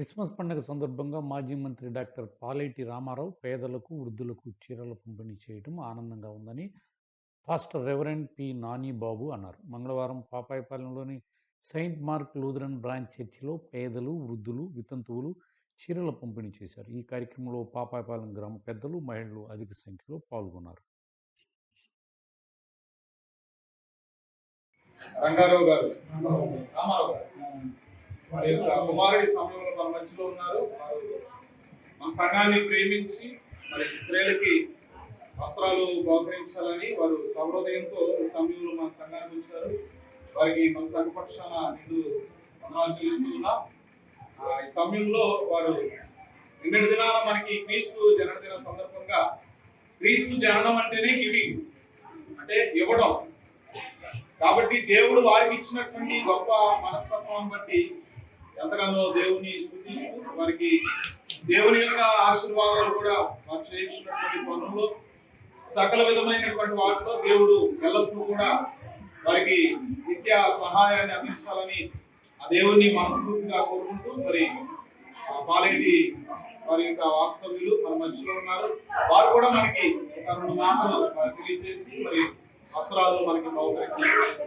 Christmas పండుగ సందర్భంగా మాజీ మంత్రి డాక్టర్ పాలేటి రామారావు పేదలకు వృద్ధులకు చీరల పంపిణీ చేయడం ఆనందంగా ఉందని pastor reverend P Nani Babu అన్నారు. మంగళవారం పాపాయపాలెంలోని సెయింట్ మార్క్ లూథరన్ బ్రాంచ్ చర్చిలో పేదలు వృద్ధులు వితంతువులు చీరల పంపిణీ చేశారు. ఈ కార్యక్రమంలో పాపాయపాలెం గ్రామ పెద్దలు మహిళలు అధిక సంఖ్యలో పాల్గొన్నారు. రంగారావు గారు. రామారావు గారు. వారి యొక్క కుమారుడి సమయంలో మన మధ్యలో ఉన్నారు. వారు మన సంఘాన్ని ప్రేమించి మరి స్త్రీలకి వస్త్రాలు బహుకరించాలని వారు సహృదయంతో ఈ సమయంలో మన సంఘానికి ఉంచారు వారికి మన సంఘపక్షాన పక్షాన వందనాలు చెల్లిస్తున్నా. ఆ, ఈ సమయంలో వారు నిన్నటి దినాల మనకి క్రీస్తు జన్మదిన సందర్భంగా క్రీస్తు జననం అంటేనే గివింగ్ అంటే ఇవ్వడం. కాబట్టి దేవుడు వారికి ఇచ్చినటువంటి గొప్ప మనస్తత్వం బట్టి ఎంతగానో దేవుని స్థుతిస్తూ వారికి దేవుని యొక్క ఆశీర్వాదాలు కూడా వారు చేయించినటువంటి పనుల్లో సకల విధమైనటువంటి వాటిలో దేవుడు ఎల్లప్పుడూ కూడా వారికి నిత్య సహాయాన్ని అందించాలని ఆ దేవుణ్ణి మనస్ఫూర్తిగా కోరుకుంటూ మరి ఆ వారి యొక్క వాస్తవ్యులు మన మధ్యలో ఉన్నారు. వారు కూడా మనకి తన రెండు మాటలు తెలియజేసి మరి వస్త్రాలు మనకి బహుకరిస్తున్నారు